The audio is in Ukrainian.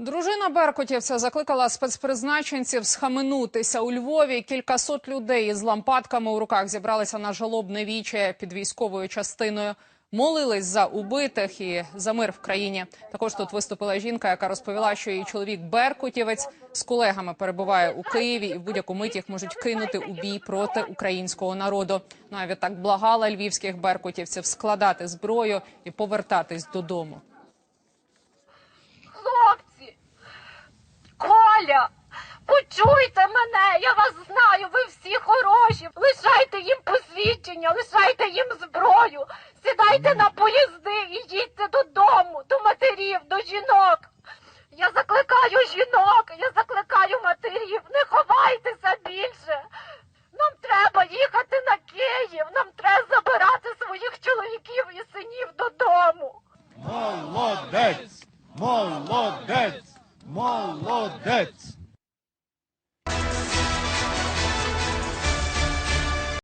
Дружина Беркутівця закликала спецпризначенців схаменутися у Львові. Кількасот людей із лампадками у руках зібралися на жалобне віче під військовою частиною. Молились за убитих і за мир в країні. Також тут виступила жінка, яка розповіла, що її чоловік Беркутівець з колегами перебуває у Києві і в будь-яку мить їх можуть кинути у бій проти українського народу. А відтак благала львівських беркутівців складати зброю і повертатись додому. Коля, почуйте мене, я вас знаю, ви всі хороші. Лишайте їм посвідчення, лишайте їм зброю, сідайте на поїзди і їдьте додому, до матерів, до жінок. Я закликаю жінок, я закликаю матерів, не ховайтеся більше. Нам треба їхати на Київ, нам треба забирати своїх чоловіків і синів додому. Молодець! Молодець! Молодець!